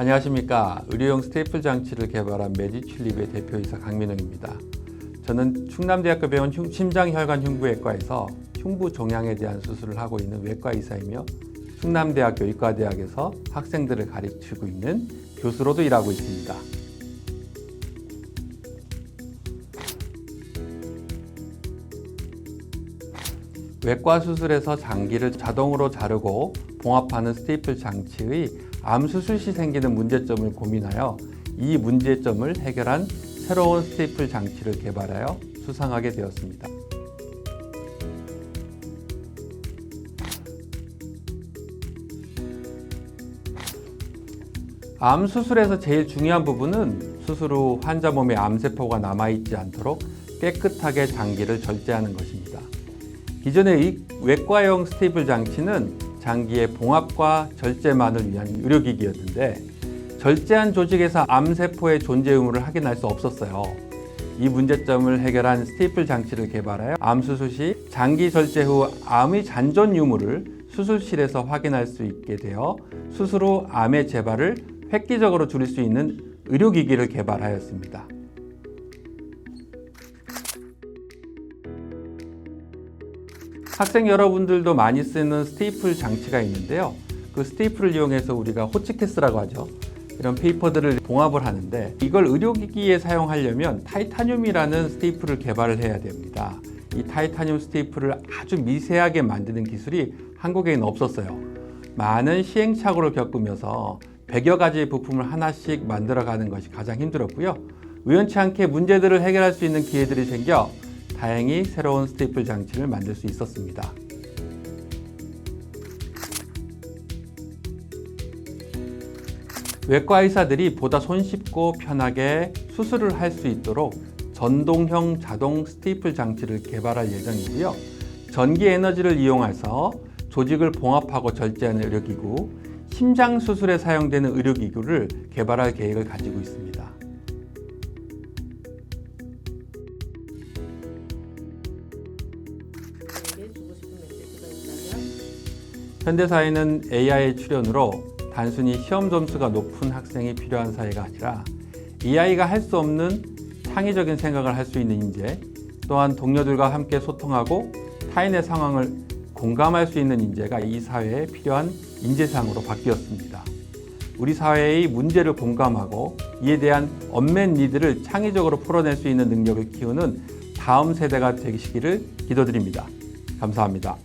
안녕하십니까. 의료용 스테이플 장치를 개발한 매지출립의 대표이사 강민웅입니다. 저는 충남대학교 병원 흉- 심장혈관 흉부외과에서 흉부 종양에 대한 수술을 하고 있는 외과 의사이며 충남대학교 의과대학에서 학생들을 가르치고 있는 교수로도 일하고 있습니다. 외과 수술에서 장기를 자동으로 자르고 봉합하는 스테이플 장치의 암 수술 시 생기는 문제점을 고민하여 이 문제점을 해결한 새로운 스테이플 장치를 개발하여 수상하게 되었습니다. 암 수술에서 제일 중요한 부분은 수술 후 환자 몸에 암세포가 남아있지 않도록 깨끗하게 장기를 절제하는 것입니다. 기존의 이 외과용 스테이플 장치는 장기의 봉합과 절제만을 위한 의료기기였는데 절제한 조직에서 암세포의 존재 의무를 확인할 수 없었어요. 이 문제점을 해결한 스테이플 장치를 개발하여 암 수술 시 장기 절제 후 암의 잔존 유무를 수술실에서 확인할 수 있게 되어 수술 후 암의 재발을 획기적으로 줄일 수 있는 의료기기를 개발하였습니다. 학생 여러분들도 많이 쓰는 스테이플 장치가 있는데요. 그 스테이플을 이용해서 우리가 호치케스라고 하죠. 이런 페이퍼들을 봉합을 하는데 이걸 의료기기에 사용하려면 타이타늄이라는 스테이플을 개발을 해야 됩니다. 이 타이타늄 스테이플을 아주 미세하게 만드는 기술이 한국에는 없었어요. 많은 시행착오를 겪으면서 100여 가지 부품을 하나씩 만들어가는 것이 가장 힘들었고요. 우연치 않게 문제들을 해결할 수 있는 기회들이 생겨 다행히 새로운 스테이플 장치를 만들 수 있었습니다. 외과 의사들이 보다 손쉽고 편하게 수술을 할 수 있도록 전동형 자동 스테이플 장치를 개발할 예정이고요. 전기 에너지를 이용해서 조직을 봉합하고 절제하는 의료기구, 심장 수술에 사용되는 의료기구를 개발할 계획을 가지고 있습니다. 현대사회는 AI 출현으로 단순히 시험 점수가 높은 학생이 필요한 사회가 아니라 AI가 할 수 없는 창의적인 생각을 할 수 있는 인재, 또한 동료들과 함께 소통하고 타인의 상황을 공감할 수 있는 인재가 이 사회에 필요한 인재상으로 바뀌었습니다. 우리 사회의 문제를 공감하고 이에 대한 언맨 니드를 창의적으로 풀어낼 수 있는 능력을 키우는 다음 세대가 되시기를 기도드립니다. 감사합니다.